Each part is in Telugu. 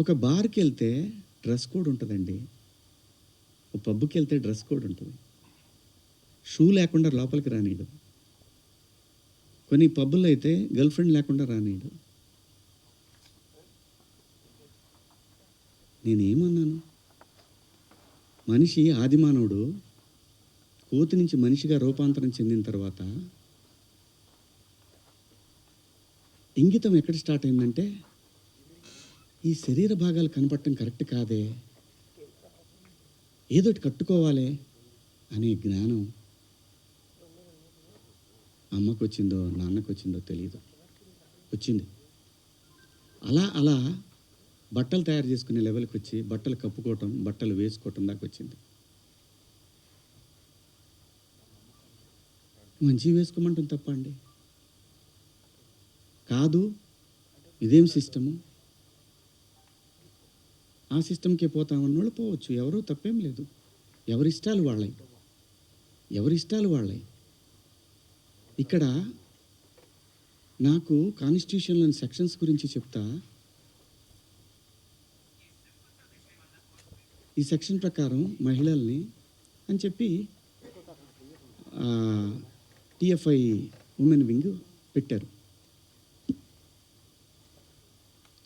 ఒక బార్కి వెళ్తే డ్రెస్ కోడ్ ఉంటుందండి. ఒక పబ్కి వెళ్తే డ్రెస్ కోడ్ ఉంటుంది. షూ లేకుండా లోపలికి రానీయడు కొన్ని పబ్బుల్లో అయితే గర్ల్ ఫ్రెండ్ లేకుండా రానీయడు నేనేమన్నాను? మనిషి ఆదిమానవుడు కోతి నుంచి మనిషిగా రూపాంతరం చెందిన తర్వాత ఇంగితం ఎక్కడ స్టార్ట్ అయిందంటే ఈ శరీర భాగాలు కనపడటం కరెక్ట్ కాదే? ఏదోటి కట్టుకోవాలి అనే జ్ఞానం అమ్మకు వచ్చిందో నాన్నకు వచ్చిందో. తెలియదు వచ్చింది అలా అలా బట్టలు తయారు చేసుకునే లెవెల్కి వచ్చి బట్టలు కప్పుకోవటం బట్టలు వేసుకోవటం దాకా వచ్చింది. మంచి వేసుకోమంటాం తప్ప అండి. కాదు ఇదేం సిస్టము? ఆ సిస్టమ్కే పోతామన్న వాళ్ళు పోవచ్చు. ఎవరు తప్పేం లేదు. ఎవరి ఇష్టాలు వాళ్ళవి ఎవరి ఇష్టాలు వాళ్ళవి ఇక్కడ నాకు కాన్స్టిట్యూషన్లోని సెక్షన్స్ గురించి చెప్తా. ఈ సెక్షన్ ప్రకారం మహిళల్ని అని చెప్పి టిఎఫ్ఐ ఉమెన్ వింగ్ పెట్టారు.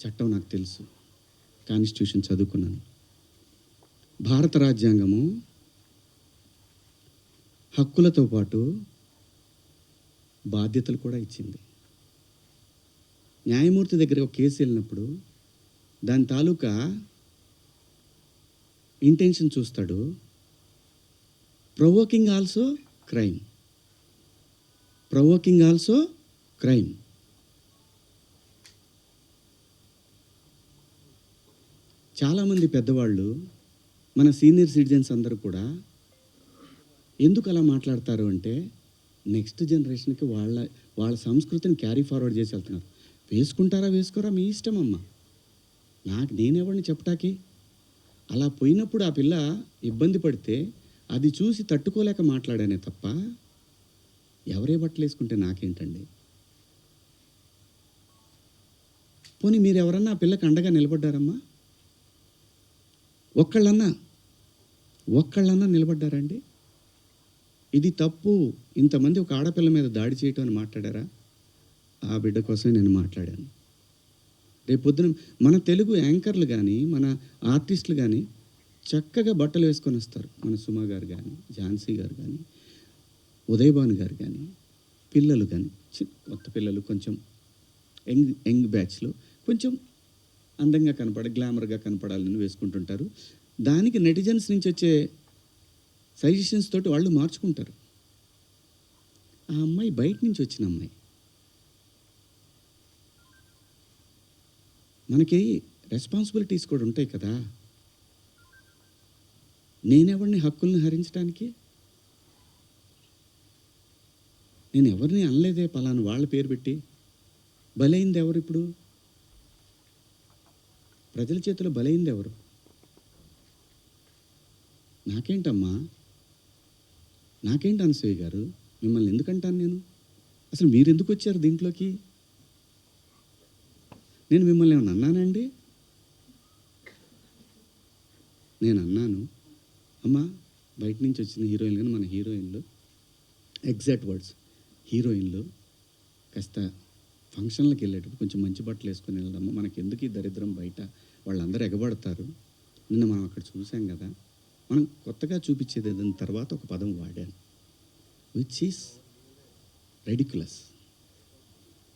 చట్టం నాకు తెలుసు. కాన్స్టిట్యూషన్ చదువుకున్నాను. భారత రాజ్యాంగము హక్కులతో పాటు బాధ్యతలు కూడా ఇచ్చింది. న్యాయమూర్తి దగ్గర ఒక కేసు వెళ్ళినప్పుడు దాని తాలూకా ఇంటెన్షన్ చూస్తాడు. Provoking also crime. Provoking also crime. చాలామంది పెద్దవాళ్ళు మన సీనియర్ సిటిజన్స్ అందరూ కూడా ఎందుకు అలా మాట్లాడతారు అంటే నెక్స్ట్ జనరేషన్కి వాళ్ళ వాళ్ళ సంస్కృతిని క్యారీ ఫార్వర్డ్ చేసి వెళ్తున్నారు. వేసుకుంటారా వేసుకోరా? మీ ఇష్టం అమ్మ. నాకు నేనెవరిని చెప్పటాకి అలా పోయినప్పుడు ఆ పిల్ల ఇబ్బంది పడితే అది చూసి తట్టుకోలేక మాట్లాడానే తప్ప ఎవరే బట్టలు వేసుకుంటే నాకేంటండి? పోనీ మీరు ఎవరన్నా ఆ పిల్లకి అండగా నిలబడ్డారమ్మా? ఒక్కళ్ళన్నా ఒక్కళ్ళన్నా నిలబడ్డారండి? ఇది తప్పు. ఇంతమంది ఒక ఆడపిల్ల మీద దాడి చేయటం అని మాట్లాడారా? ఆ బిడ్డ కోసమే నేను మాట్లాడాను. రేపు పొద్దున మన తెలుగు యాంకర్లు కానీ మన ఆర్టిస్టులు కానీ చక్కగా బట్టలు వేసుకొని వస్తారు. మన సుమా గారు కానీ ఝాన్సీ గారు కానీ ఉదయభాను గారు కానీ పిల్లలు కానీ చి కొత్త పిల్లలు కొంచెం యంగ్ యంగ్ బ్యాచ్లో కొంచెం అందంగా కనపడ గ్లామర్గా కనపడాలని వేసుకుంటుంటారు. దానికి నెటిజన్స్ నుంచి వచ్చే సజెషన్స్ తోటి వాళ్ళు మార్చుకుంటారు. ఆ అమ్మాయి బయట నుంచి వచ్చిన అమ్మాయి. మనకి రెస్పాన్సిబిలిటీస్ కూడా ఉంటాయి కదా. నేనెవరిని హక్కుల్ని హరించడానికి నేను ఎవరిని అనలేదే పలానా వాళ్ళ పేరు పెట్టి? బలైంది ఎవరు ఇప్పుడు? ప్రజల చేతిలో బలైంది ఎవరు? నాకేంటమ్మా? నాకేంటి అనసూయ గారు? మిమ్మల్ని ఎందుకంటాను నేను? అసలు మీరు ఎందుకు వచ్చారు దీంట్లోకి? నేను మిమ్మల్ని ఏమన్నా అన్నానండి నేను అన్నాను. అమ్మా బయట నుంచి వచ్చిన హీరోయిన్ కానీ మన హీరోయిన్లు ఎగ్జాక్ట్ వర్డ్స్ హీరోయిన్లు కాస్త ఫంక్షన్లకు వెళ్ళేటప్పుడు కొంచెం మంచి బట్టలు వేసుకొని వెళ్దాము మనకి ఎందుకు ఈ దరిద్రం బయట? వాళ్ళందరూ ఎగబడతారు. నిన్న మనం అక్కడ చూసాం కదా మనం కొత్తగా చూపించేది దాని తర్వాత ఒక పదం వాడాను. విచ్ ఈస్ రెడిక్యులస్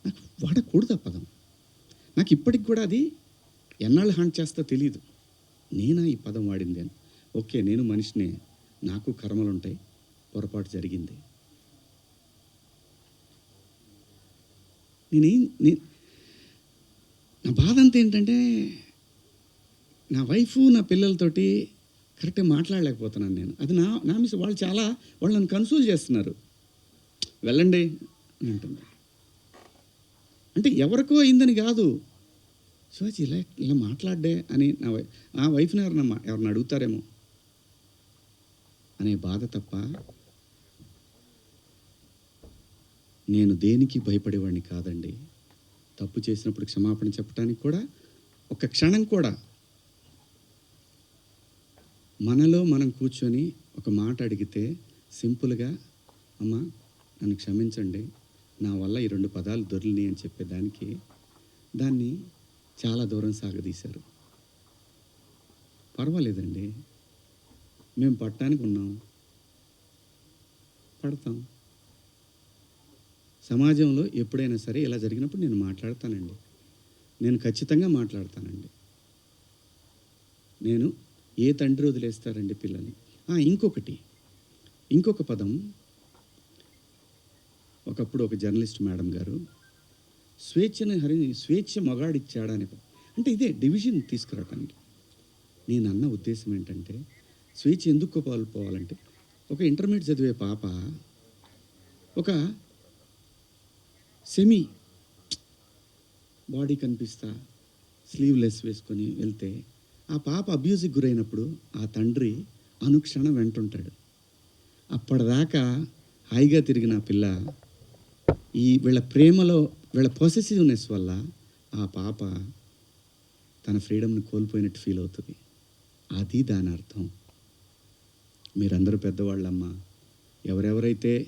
నాకు వాడకూడదు ఆ పదం. నాకు ఇప్పటికి కూడా అది ఎన్నాళ్ళు హాంట్ చేస్తా తెలియదు నేనా ఈ పదం వాడింది అని. ఓకే నేను మనిషినే. నాకు కర్మలు ఉంటాయి పొరపాటు జరిగింది. నేనేం నా బాధ అంతా ఏంటంటే నా వైఫ్ నా పిల్లలతోటి కరెక్ట్గా మాట్లాడలేకపోతున్నాను నేను. అది నా నా మిస్ వాళ్ళు చాలా వాళ్ళు నన్ను కన్సోల్ చేస్తున్నారు. వెళ్ళండి అని అంటుంది. అంటే ఎవరికో అయిందని కాదు. శివాజీ ఇలా ఇలా మాట్లాడ్డే అని నా వై నా వైఫ్ని ఎవరన్నా ఎవరిని అడుగుతారేమో అనే బాధ తప్ప నేను దేనికి భయపడేవాడిని కాదండి. తప్పు చేసినప్పుడు క్షమాపణ చెప్పడానికి కూడా ఒక క్షణం కూడా. మనలో మనం కూర్చొని ఒక మాట అడిగితే సింపుల్గా అమ్మా నన్ను క్షమించండి. నా వల్ల ఈ రెండు పదాలు దొరికినాయి అని చెప్పేదానికి దాన్ని చాలా దూరం సాగదీశారు. పర్వాలేదండి. మేము పట్టడానికి ఉన్నాం. పడతాం. సమాజంలో ఎప్పుడైనా సరే ఇలా జరిగినప్పుడు నేను మాట్లాడతానండి. నేను ఖచ్చితంగా మాట్లాడతానండి. నేను ఏ తండ్రి వదిలేస్తారండి పిల్లల్ని? ఇంకొకటి. ఇంకొక పదం. ఒకప్పుడు ఒక జర్నలిస్ట్ మేడం గారు స్వేచ్ఛను హరి స్వేచ్ఛ మగాడిచ్చాడని అంటే ఇదే డివిజన్ తీసుకురావటానికి. నేను అన్న ఉద్దేశం ఏంటంటే స్వేచ్ఛ ఎందుకు పోవాలంటే ఒక ఇంటర్మీడియట్ చదివే పాప ఒక సెమీ. బాడీ కనిపిస్తా స్లీవ్లెస్ వేసుకొని వెళ్తే ఆ పాప అబ్యూజ్కి గురైనప్పుడు ఆ తండ్రి అనుక్షణం వెంటుంటాడు. అప్పటిదాకా హాయిగా తిరిగిన పిల్ల ఈ వీళ్ళ ప్రేమలో వీళ్ళ పొసెసివ్నెస్ వల్ల ఆ పాప తన ఫ్రీడమ్ని కోల్పోయినట్టు ఫీల్ అవుతుంది. అది దాని అర్థం. మీరందరూ పెద్దవాళ్ళమ్మా. ఎవరెవరైతే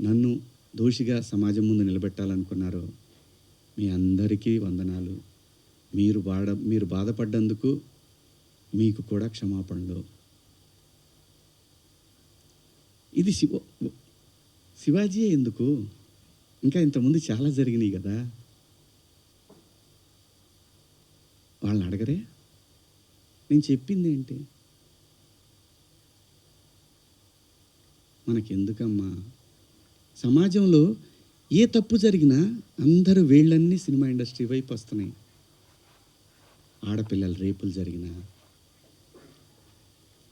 నన్ను దోషిగా సమాజం ముందు నిలబెట్టాలనుకున్నారో మీ అందరికీ వందనాలు. మీరు బాడ మీరు బాధపడ్డందుకు మీకు కూడా క్షమాపణలు. ఇది శివ శివాజీ ఎందుకు? ఇంకా ఇంతకుముందు చాలా జరిగినాయి కదా. వాళ్ళని అడగరే? నేను చెప్పింది ఏంటి? మనకెందుకమ్మా? సమాజంలో ఏ తప్పు జరిగినా అందరూ వేళ్ళన్నీ సినిమా ఇండస్ట్రీ వైపు వస్తున్నాయి. ఆడపిల్లల రేపులు జరిగినా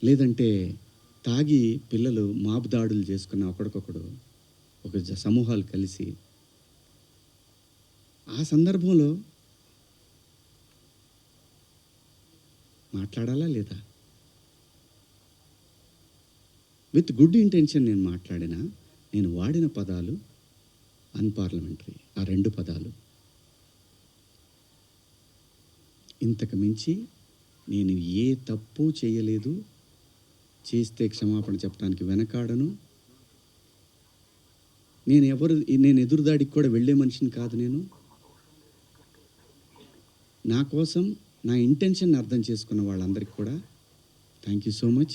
లేదంటే తాగి పిల్లలు మాబు దాడులు చేసుకున్న ఒకడికొకడు ఒక సమూహాలు కలిసి. ఆ సందర్భంలో మాట్లాడాలా లేదా? విత్ గుడ్ ఇంటెన్షన్ నేను మాట్లాడినా నేను వాడిన పదాలు అన్పార్లమెంటరీ ఆ రెండు పదాలు. ఇంతకు మించి నేను ఏ తప్పు చేయలేదు. చేస్తే క్షమాపణ చెప్పడానికి వెనకాడను. నేను ఎవరు నేను ఎదురుదాడికి కూడా వెళ్ళే మనిషిని కాదు నేను. నా కోసం నా ఇంటెన్షన్ అర్థం చేసుకున్న వాళ్ళందరికీ కూడా థ్యాంక్ యూ సో మచ్